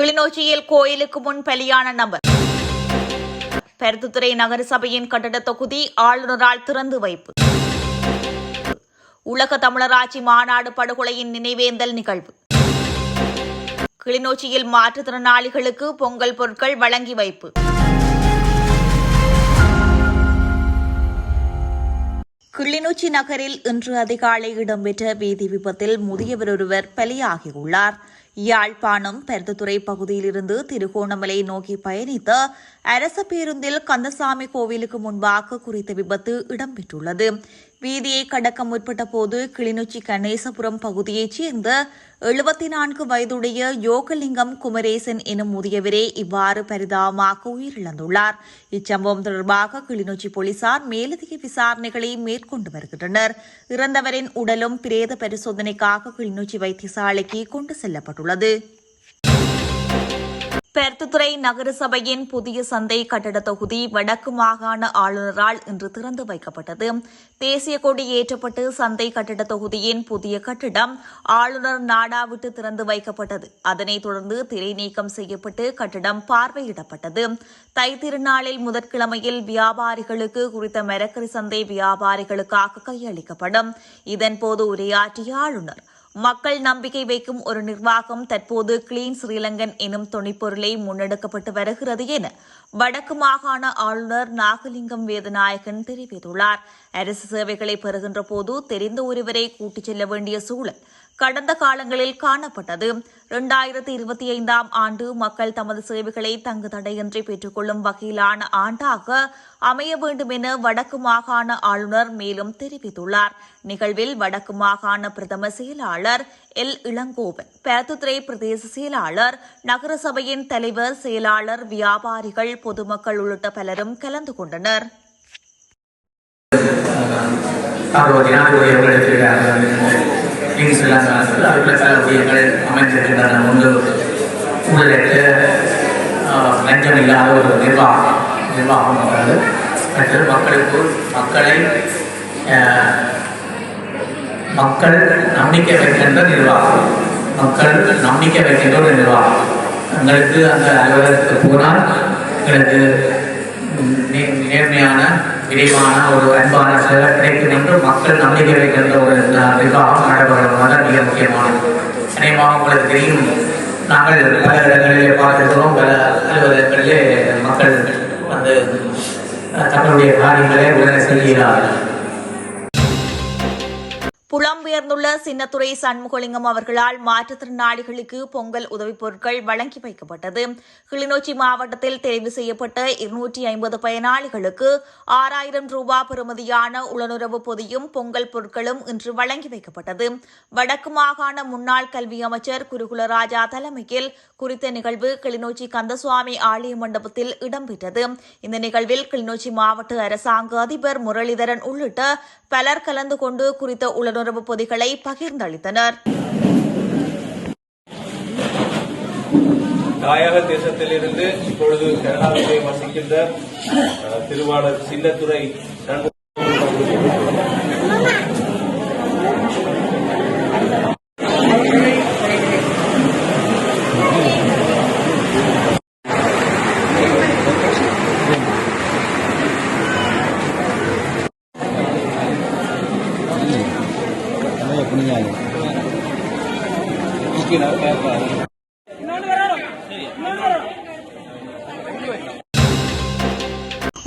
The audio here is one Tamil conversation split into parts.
கிளிநொச்சியில் கோயிலுக்கு முன் பலியான நபர். பருத்துத்துறை நகரசபையின் கட்டட தொகுதி ஆளுநரால் திறந்து வைப்பு. உலக தமிழராட்சி மாநாடு படுகொலையின் நினைவேந்தல் நிகழ்வு. கிளிநொச்சியில் மாற்றுத்திறனாளிகளுக்கு பொங்கல் பொருட்கள் வழங்கி வைப்பு. கிளிநொச்சி நகரில் இன்று அதிகாலை இடம்பெற்ற வீதி விபத்தில் முதியவர் ஒருவர் பலியாகியுள்ளார். யாழ்ப்பாணம் பெருத்துறை பகுதியிலிருந்து திருகோணமலை நோக்கி பயணித்த அரச பேருந்தில் கந்தசாமி கோவிலுக்கு முன்பாக குறித்த விபத்து இடம்பெற்றுள்ளது. வீதியை கடக்க முற்பட்ட போது கிளிநொச்சி கணேசபுரம் பகுதியைச் சேர்ந்த எழுபத்தி நான்கு வயதுடைய யோகலிங்கம் குமரேசன் எனும் முதியவரே இவ்வாறு பரிதாபமாக உயிரிழந்துள்ளார். இச்சம்பவம் தொடர்பாக கிளிநொச்சி போலீசார் மேலதிக விசாரணைகளை மேற்கொண்டு வருகின்றனர். இறந்தவரின் உடலும் பிரேத பரிசோதனைக்காக கிளிநொச்சி வைத்தியசாலைக்கு கொண்டு செல்லப்பட்டுள்ளது. பெருத்துத்துறை நகரசபையின் புதிய சந்தை கட்டட தொகுதி வடக்கு மாகாண ஆளுநரால் இன்று திறந்து வைக்கப்பட்டது. தேசிய கொடி ஏற்றப்பட்டு சந்தை கட்டட தொகுதியின் புதிய கட்டிடம் ஆளுநர் நாடா விட்டு திறந்து வைக்கப்பட்டது. அதனைத் தொடர்ந்து திரை நீக்கம் செய்யப்பட்டு கட்டிடம் பார்வையிடப்பட்டது. தைத்திருநாளில் முதற்கிழமையில் வியாபாரிகளுக்கு குறித்த மரக்கறி சந்தை வியாபாரிகளுக்காக கையளிக்கப்படும். இதன்போது உரையாற்றிய ஆளுநர் மக்கள் நம்பிக்கை வைக்கும் ஒரு நிர்வாகம் தற்போது கிளீன் ஸ்ரீலங்கன் எனும் துணைப்பொருளை முன்னெடுக்கப்பட்டு வருகிறது என வடக்கு மாகாண ஆளுநர் நாகலிங்கம் வேதநாயகன் தெரிவித்துள்ளார். அரசு சேவைகளை பெறுகின்ற போது தெரிந்த ஒருவரை கூட்டிச் செல்ல வேண்டிய சூழல் கடந்த காலங்களில் காணப்பட்டது. இரண்டாயிரத்தி இருபத்தி ஐந்தாம் ஆண்டு மக்கள் தமது சேவைகளை தங்கு தடையின்றி பெற்றுக்கொள்ளும் வகையிலான ஆண்டாக அமைய வேண்டும் என வடக்கு மாகாண ஆளுநர் மேலும் தெரிவித்துள்ளார். நிகழ்வில் வடக்கு மாகாண பிரதம செயலாளர் எல். இளங்கோவன் பேத்துத்துறை பிரதேச செயலாளர் நகரசபையின் தலைவர் செயலாளர் வியாபாரிகள் பொதுமக்கள் உள்ளிட்ட பலரும் கலந்து கொண்டனர். அறுபது நாடுடைய உங்களிடத்தில் இங்கு சொல்லாமல் அதுக்குள்ள பல விடயங்கள் அமைந்திருக்கின்றன ஒன்று ஊழலுக்கு லஞ்சம் இல்லாத ஒரு நிர்வாகம் நிர்வாகம் என்றது மற்றது மக்களுக்கு மக்களை மக்கள் நம்பிக்கை வைக்கின்ற நிர்வாகம். மக்கள் நம்பிக்கை வைக்கின்ற ஒரு நிர்வாகம். எங்களுக்கு அந்த அலுவலகத்துக்கு போனால் எங்களுக்கு நேர்மையான விரைவான ஒரு அன்பான சேவை கிடைக்கும் என்று மக்கள் நம்பிக்கை வைக்கின்ற ஒரு நிர்வாகம் நடைபெறுவதாக மிக முக்கியமானது. அநேகமாக உங்களுக்கு தெரியும் நாங்கள் பல இடங்களிலே பார்த்திருக்கிறோம் பல அலுவலகங்களிலே மக்கள் வந்து தங்களுடைய காரியங்களை உடனே செல்கிறார்கள். புலம்பெயர்ந்துள்ள சின்னத்துறை சண்முகலிங்கம் அவர்களால் மாற்றுத்திறனாளிகளுக்கு பொங்கல் உதவிப் பொருட்கள் வழங்கி வைக்கப்பட்டது. கிளிநொச்சி மாவட்டத்தில் தெரிவு செய்யப்பட்ட இருநூற்றி ஐம்பது பயனாளிகளுக்கு ஆறாயிரம் ரூபாய் பெறுமதியான உளனுறவு பொதியும் பொங்கல் பொருட்களும் இன்று வழங்கி வைக்கப்பட்டது. வடக்கு மாகாண முன்னாள் கல்வி அமைச்சர் குருகுலராஜா தலைமையில் குறித்த நிகழ்வு கிளிநொச்சி கந்தசுவாமி ஆலய மண்டபத்தில் இடம்பெற்றது இந்த நிகழ்வில் கிளிநொச்சி மாவட்ட அரசாங்க அதிபர் முரளிதரன் உள்ளிட்ட பலர் கலந்து கொண்டு குறித்த உளனுறவு பொதிகள் பகிர்ந்தளித்தனர். தாயக தேசத்திலிருந்து இப்பொழுது கனடாவிலே வசிக்கின்ற திருவாளர் சின்னத்துறை नहीं आएगा।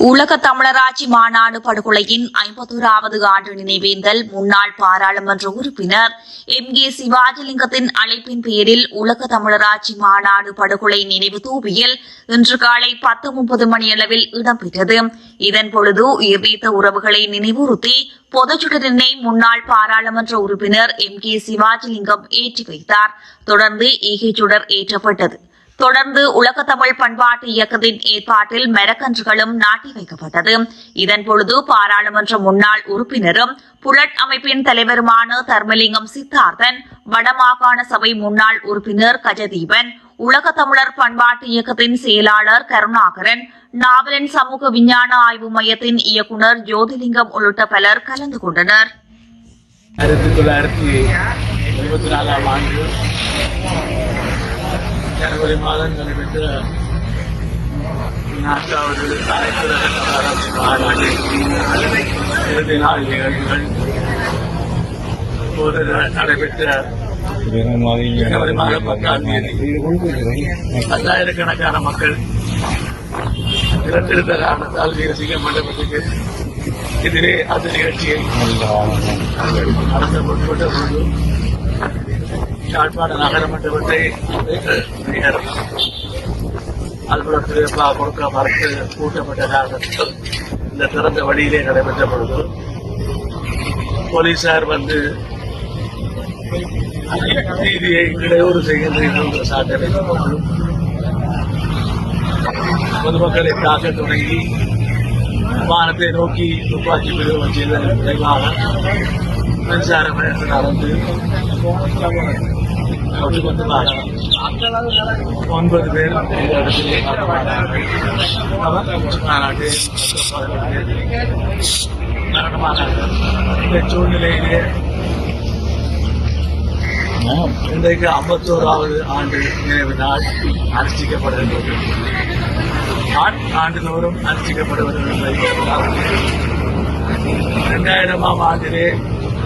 உலக தமிழராட்சி மாநாடு படுகொலையின் ஐம்பத்தோராவது ஆண்டு நினைவேந்தல் முன்னாள் பாராளுமன்ற உறுப்பினர் எம் கே சிவாஜிலிங்கத்தின் அழைப்பின் பேரில் உலக தமிழராட்சி மாநாடு படுகொலை நினைவு தூவியில் இன்று காலை பத்து முப்பது மணியளவில் இடம்பெற்றது. இதன் பொழுது உயிர்நீத்த உறவுகளை நினைவுறுத்தி பொதுச்சுடரினை முன்னாள் பாராளுமன்ற உறுப்பினர் எம் கே சிவாஜிலிங்கம் ஏற்றி வைத்தார். தொடர்ந்து ஈகை சுடர் ஏற்றப்பட்டது. தொடர்ந்து உலக தமிழ் பண்பாட்டு இயக்கத்தின் ஏற்பாட்டில் மெரக்கன்றுகளும் நாட்டி வைக்கப்பட்டது. இதன் பொழுது பாராளுமன்ற முன்னாள் உறுப்பினரும் புலட் அமைப்பின் தலைவருமான தர்மலிங்கம் சித்தார்த்தன் வடமாகாண சபை முன்னாள் உறுப்பினர் கஜதீபன் உலக தமிழர் பண்பாட்டு இயக்கத்தின் செயலாளர் கருணாகரன் நாவலன் சமூக விஞ்ஞான ஆய்வு மையத்தின் இயக்குநர் ஜோதிலிங்கம் உள்ளிட்ட பலர் கலந்து கொண்டனர். ஆயிரத்தி தொள்ளாயிரத்தி எழுபத்தி நாலாம் ஆண்டு ஜனவரி மாதம் நடைபெற்ற நான்காவது அனைத்து அரசு மாநாடு இறுதி நாள் நிகழ்வுகள் இப்போது நடைபெற்ற ஜனவரி மாதம் பத்தாம் தேதி. பல்லாயிரக்கணக்கான மக்கள் திரண்டெடுத்த காரணத்தால் தேசிய மண்டபத்துக்கு எதிரே அந்த நிகழ்ச்சியை நடத்த முற்பட்ட பொழுது யாழ்ப்பாண நகர மண்டபத்தை மேயர் அலுவலகத்திலே கொடுக்க மறுத்து கூட்டப்பட்டதாக இந்த திறந்த வழியிலே நடைபெற்ற பொழுது போலீசார் வந்து நீதியை இடையூறு செய்கின்றீர்கள் என்ற சாட்டலை கொண்டு பொதுமக்களை தாக்க தொடங்கி வானத்தை நோக்கி துப்பாக்கி பிரிவு செய்ததன் விரைவாக மின்சாரம் நடந்து ஒன்பது பேர் இடத்திலே இந்த சூழ்நிலையிலே இன்றைக்கு ஐம்பத்தோராவது ஆண்டு நினைவு நாள் அனுஷ்டிக்கப்படுகின்றது ஆண்டுதோறும் அனுஷ்டிக்கப்படுவது இரண்டாயிரமாம் ஆண்டிலே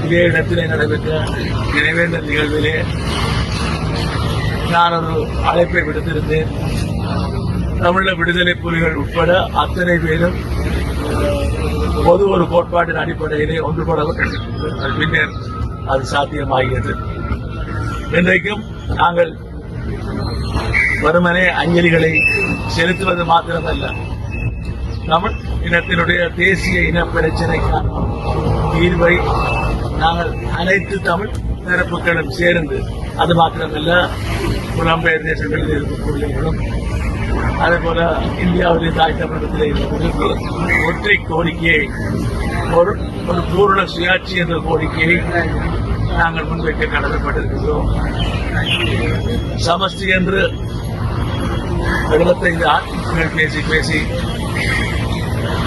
இதே இடத்திலே நடைபெற்ற நினைவேந்தல் நிகழ்விலே நான் ஒரு அழைப்பை விடுத்திருந்தேன். தமிழ விடுதலை புலிகள் உட்பட அத்தனை பேரும் பொது ஒரு கோட்பாட்டின் அடிப்படையிலே ஒன்றுபட பின்னர் அது சாத்தியமாகியது இன்றைக்கும் நாங்கள் வெறுமனே அஞ்சலிகளை செலுத்துவது மாத்திரமல்ல. தமிழ் இனத்தினுடைய தேசிய இன பிரச்சனைக்கான தீர்வை நாங்கள் அனைத்து தமிழ் தரப்புகளும் சேர்ந்து அது மாத்திரமல்ல புலம்பெயர் தேசங்களில் இருக்கக்கூடியவர்களும் அதேபோல இந்தியாவிலே தாய் தமிழகத்தில் இருக்கக்கூடிய ஒற்றை கோரிக்கையை ஒரு ஒரு பூரண சுயாட்சி என்ற கோரிக்கையை நாங்கள் முன்வைக்க கடமைப்பட்டிருக்கிறோம். சமஸ்தி என்று எழுபத்தைந்து ஆட்சிகள் பேசி பேசி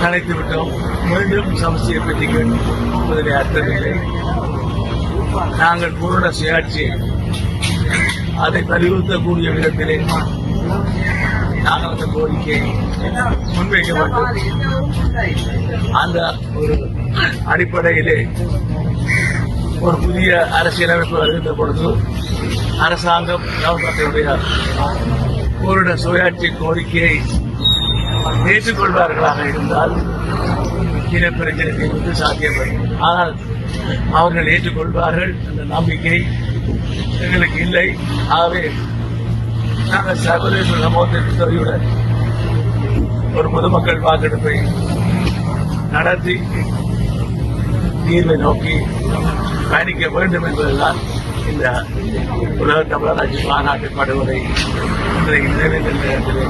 நினைத்து விட்டோம் மீண்டும் சமஸ்தியை பற்றி கேட்பதிலே அர்த்தமில்லை. நாங்கள் பூரண சுயாட்சியை அதை வலியுறுத்தக்கூடிய விதத்திலே நாங்கள் அந்த கோரிக்கையை முன்வைக்க வேண்டும் அந்த ஒரு அடிப்படையிலே ஒரு புதிய அரசியலமைப்பு வருகின்ற பொழுது அரசாங்கம் கவர்மெண்டினுடைய பூரண சுயாட்சி கோரிக்கையை ஏற்றுக்கொள்வார்களாக இருந்தால் இனப்பிரச்சனை தீர்வு சாத்தியப்படும். ஆனால் அவர்கள் ஏற்றுக்கொள்வார்கள் அந்த நம்பிக்கை எங்களுக்கு இல்லை. ஆகவே நாங்கள் சர்வதேச சமூகத்தின் துறையுடன் ஒரு பொதுமக்கள் வாக்கெடுப்பை நடத்தி தீர்வை நோக்கி பயணிக்க வேண்டும் என்பதுதான் இந்த உலக தமிழராட்சி மாநாட்டு படுகொலை இன்றைய நிறைவேற்ற நேரத்தில்.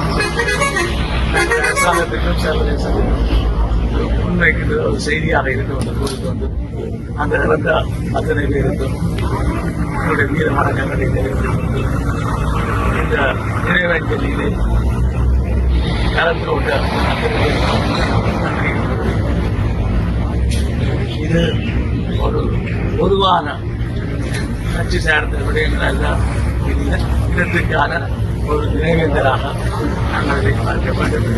அரசாங்கத்திற்கும் சர்வதேசத்திற்கும் முன்வைக்கிற ஒரு செய்தியாக இருந்து வந்து கூறிக்கொண்டு அந்த இறந்த அத்தனை பேருக்கும் என்னுடைய வீர வணக்கங்களை தெரிவித்துக் கொண்டு இந்த நினைவஞ்சலியிலே கலந்து கொண்ட அத்தனை இது ஒரு பொதுவான கட்சி சார்ந்த விடயங்கள் அல்ல. இது இடத்துக்கான ஒரு நினைவேந்தராக நாங்கள் இதை பார்க்கப்பட்டது